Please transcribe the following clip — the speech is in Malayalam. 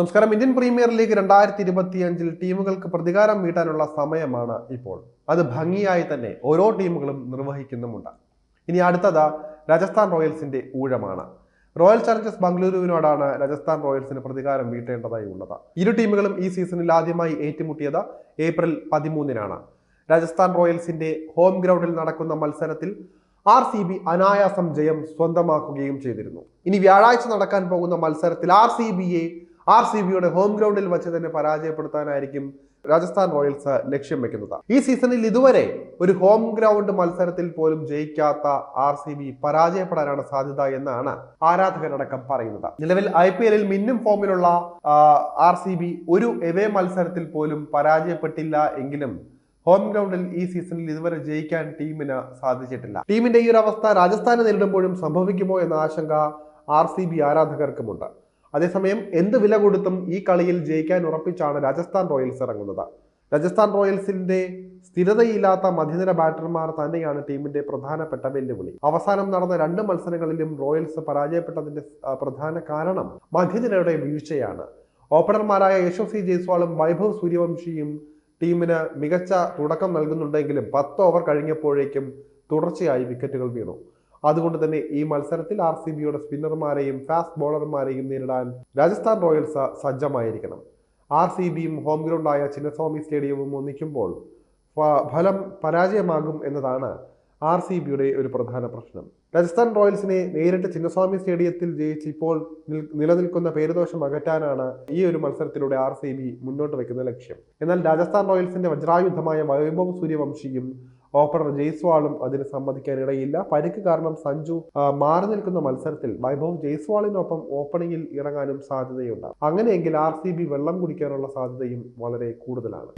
നമസ്കാരം. ഇന്ത്യൻ പ്രീമിയർ ലീഗ് രണ്ടായിരത്തി ഇരുപത്തിയഞ്ചിൽ ടീമുകൾക്ക് പ്രതികാരം വീട്ടാനുള്ള സമയമാണ് ഇപ്പോൾ. അത് ഭംഗിയായി തന്നെ ഓരോ ടീമുകളും നിർവഹിക്കുന്നുമുണ്ട്. ഇനി അടുത്തത് രാജസ്ഥാൻ റോയൽസിന്റെ ഊഴമാണ്. റോയൽ ചലഞ്ചേഴ്സ് ബംഗളൂരുവിനോടാണ് രാജസ്ഥാൻ റോയൽസിന് പ്രതികാരം വീട്ടേണ്ടതായി ഉള്ളത്. ഇരു ടീമുകളും ഈ സീസണിൽ ആദ്യമായി ഏറ്റുമുട്ടിയത് ഏപ്രിൽ പതിമൂന്നിനാണ്. രാജസ്ഥാൻ റോയൽസിന്റെ ഹോം ഗ്രൗണ്ടിൽ നടക്കുന്ന മത്സരത്തിൽ ആർ സി ബി അനായാസം ജയം സ്വന്തമാക്കുകയും ചെയ്തിരുന്നു. ഇനി വ്യാഴാഴ്ച നടക്കാൻ പോകുന്ന മത്സരത്തിൽ ആർ സി ബിയെ ആർ സി ബിയുടെ ഹോം ഗ്രൗണ്ടിൽ വെച്ച് തന്നെ പരാജയപ്പെടുത്താനായിരിക്കും രാജസ്ഥാൻ റോയൽസ് ലക്ഷ്യം വെക്കുന്നത്. ഈ സീസണിൽ ഇതുവരെ ഒരു ഹോം ഗ്രൗണ്ട് മത്സരത്തിൽ പോലും ജയിക്കാത്ത ആർ സി ബി പരാജയപ്പെടാനാണ് സാധ്യത എന്നാണ് ആരാധകരടക്കം പറയുന്നത്. നിലവിൽ ഐ പി എല്ലിൽ മിന്നും ഫോമിലുള്ള ആർ സി ബി ഒരു എവേ മത്സരത്തിൽ പോലും പരാജയപ്പെട്ടില്ല എങ്കിലും ഹോം ഗ്രൗണ്ടിൽ ഈ സീസണിൽ ഇതുവരെ ജയിക്കാൻ ടീമിന് സാധിച്ചിട്ടില്ല. ടീമിന്റെ ഈ ഒരു അവസ്ഥ രാജസ്ഥാനെ നേരിടുമ്പോഴും സംഭവിക്കുമോ എന്ന ആശങ്ക ആർ സി ബി ആരാധകർക്കുമുണ്ട്. അതേസമയം എന്ത് വില കൊടുത്തും ഈ കളിയിൽ ജയിക്കാൻ ഉറപ്പിച്ചാണ് രാജസ്ഥാൻ റോയൽസ് ഇറങ്ങുന്നത്. രാജസ്ഥാൻ റോയൽസിന്റെ സ്ഥിരതയില്ലാത്ത മധ്യനിര ബാറ്റർമാർ തന്നെയാണ് ടീമിന്റെ പ്രധാനപ്പെട്ട വെല്ലുവിളി. അവസാനം നടന്ന രണ്ട് മത്സരങ്ങളിലും റോയൽസ് പരാജയപ്പെട്ടതിന്റെ പ്രധാന കാരണം മധ്യനിരയുടെ വീഴ്ചയാണ്. ഓപ്പണർമാരായ യശസ്വി ജയ്സ്വാളും വൈഭവ് സൂര്യവംശിയും ടീമിന് മികച്ച തുടക്കം നൽകുന്നുണ്ടെങ്കിലും പത്ത് ഓവർ കഴിഞ്ഞപ്പോഴേക്കും തുടർച്ചയായി വിക്കറ്റുകൾ വീണു. അതുകൊണ്ട് തന്നെ ഈ മത്സരത്തിൽ ആർ സി ബിയുടെ സ്പിന്നർമാരെയും ഫാസ്റ്റ് ബോളർമാരെയും നേരിടാൻ രാജസ്ഥാൻ റോയൽസ് സജ്ജമായിരിക്കണം. ആർ സി ബിയും ഹോം ഗ്രൗണ്ടായ ചിന്നസ്വാമി സ്റ്റേഡിയവും ഒന്നിക്കുമ്പോൾ ഫലം പരാജയമാകും എന്നതാണ് ആർ സി ബിയുടെ ഒരു പ്രധാന പ്രശ്നം. രാജസ്ഥാൻ റോയൽസിനെ നേരിട്ട് ചിന്നസ്വാമി സ്റ്റേഡിയത്തിൽ ജയിച്ച് ഇപ്പോൾ നിലനിൽക്കുന്ന പേരുദോഷം അകറ്റാനാണ് ഈ ഒരു മത്സരത്തിലൂടെ ആർ സി ബി മുന്നോട്ട് വെക്കുന്ന ലക്ഷ്യം. എന്നാൽ രാജസ്ഥാൻ റോയൽസിന്റെ വജ്രായുധമായ വൈഭവ് സൂര്യവംശിയും ഓപ്പണർ ജയ്സ്വാളും അതിന് സമ്മതിക്കാനിടയില്ല. പരിക്ക് കാരണം സഞ്ജു മാറി നിൽക്കുന്ന മത്സരത്തിൽ വൈഭവ് ജയ്സ്വാളിനൊപ്പം ഓപ്പണിംഗിൽ ഇറങ്ങാനും സാധ്യതയുണ്ട്. അങ്ങനെയെങ്കിൽ ആർ വെള്ളം കുടിക്കാനുള്ള സാധ്യതയും വളരെ കൂടുതലാണ്.